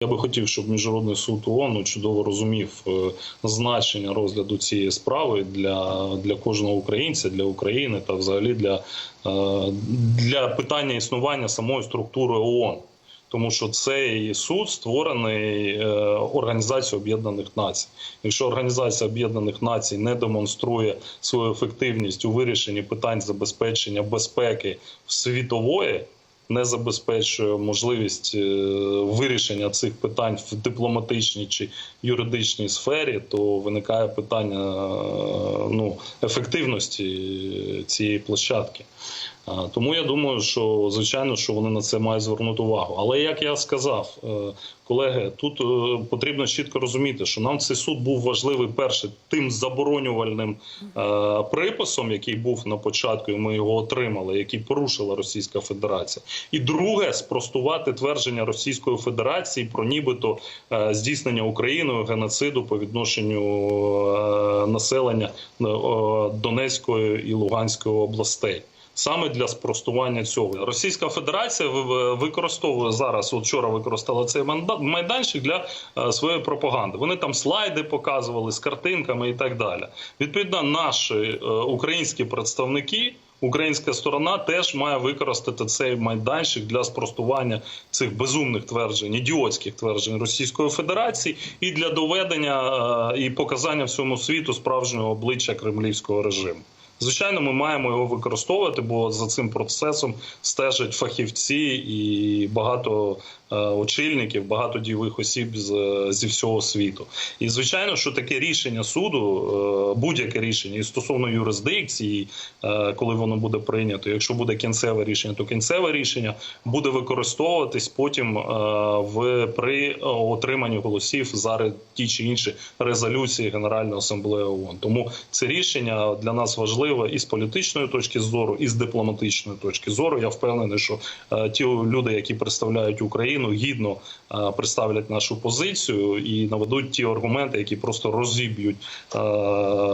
Я би хотів, щоб міжнародний суд ООН ну, чудово розумів е, значення розгляду цієї справи для, для кожного українця, для України та взагалі для, е, для питання існування самої структури ООН. Тому що цей суд створений е, Організацією Об'єднаних Націй. Якщо Організація Об'єднаних Націй не демонструє свою ефективність у вирішенні питань забезпечення безпеки світової, не забезпечує можливість е, вирішення цих питань в дипломатичній чи юридичній сфері, то виникає питання е, ну, ефективності цієї площадки. Тому я думаю, що звичайно, що вони на це мають звернути увагу. Але як я сказав, е, колеги, тут е, потрібно чітко розуміти, що нам цей суд був важливий перше тим заборонювальним е, приписом, який був на початку, і ми його отримали, який порушила Російська Федерація. І друге, спростувати твердження Російської Федерації про нібито здійснення Україною геноциду по відношенню населення Донецької і Луганської областей. Саме для спростування цього Російська Федерація ви- ви- використовує зараз. От вчора використала цей майданчик для е, своєї пропаганди. Вони там слайди показували з картинками і так далі. Відповідно, наші е, українські представники. Українська сторона теж має використати цей майданчик для спростування цих безумних тверджень, ідіотських тверджень Російської Федерації і для доведення е, і показання всьому світу справжнього обличчя кремлівського режиму. Звичайно, ми маємо його використовувати, бо за цим процесом стежать фахівці і багато е, очільників, багато дійових осіб з, зі всього світу. І звичайно, що таке рішення суду, е, будь-яке рішення і стосовно юрисдикції, е, коли воно буде прийнято, якщо буде кінцеве рішення, то кінцеве рішення буде використовуватись потім в при отриманні голосів за ті чи інші резолюції Генеральної асамблеї ООН. Тому це рішення для нас важливе і з політичної точки зору, і з дипломатичної точки зору. Я впевнений, що е, ті люди, які представляють Україну, гідно е, представлять нашу позицію і наведуть ті аргументи, які просто розіб'ють е,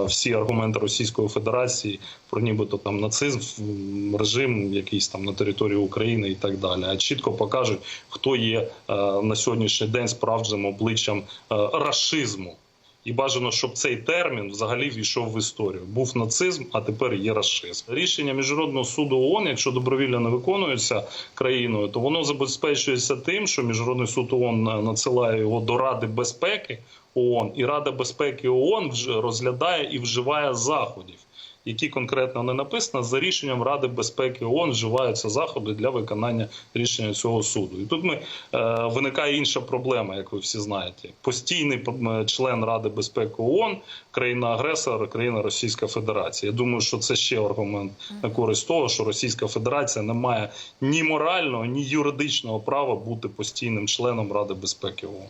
всі аргументи Російської Федерації про нібито там нацизм, режим якийсь там на території України і так далі. А чітко покажуть, хто є на сьогоднішній день справжнім обличчям рашизму. І бажано, щоб цей термін взагалі війшов в історію. Був нацизм, а тепер є расизм. Рішення міжнародного суду ООН, якщо добровільно не виконується країною, то воно забезпечується тим, що міжнародний суд ООН надсилає його до Ради безпеки ООН, і Рада безпеки ООН розглядає і вживає заходів. Які конкретно не написано, за рішенням Ради безпеки ООН вживаються заходи для виконання рішення цього суду. І тут ми е, виникає інша проблема, як ви всі знаєте. Постійний м, член Ради безпеки ООН, країна-агресор, країна Російська Федерація. Я думаю, що це ще аргумент на користь того, що Російська Федерація не має ні морального, ні юридичного права бути постійним членом Ради безпеки ООН.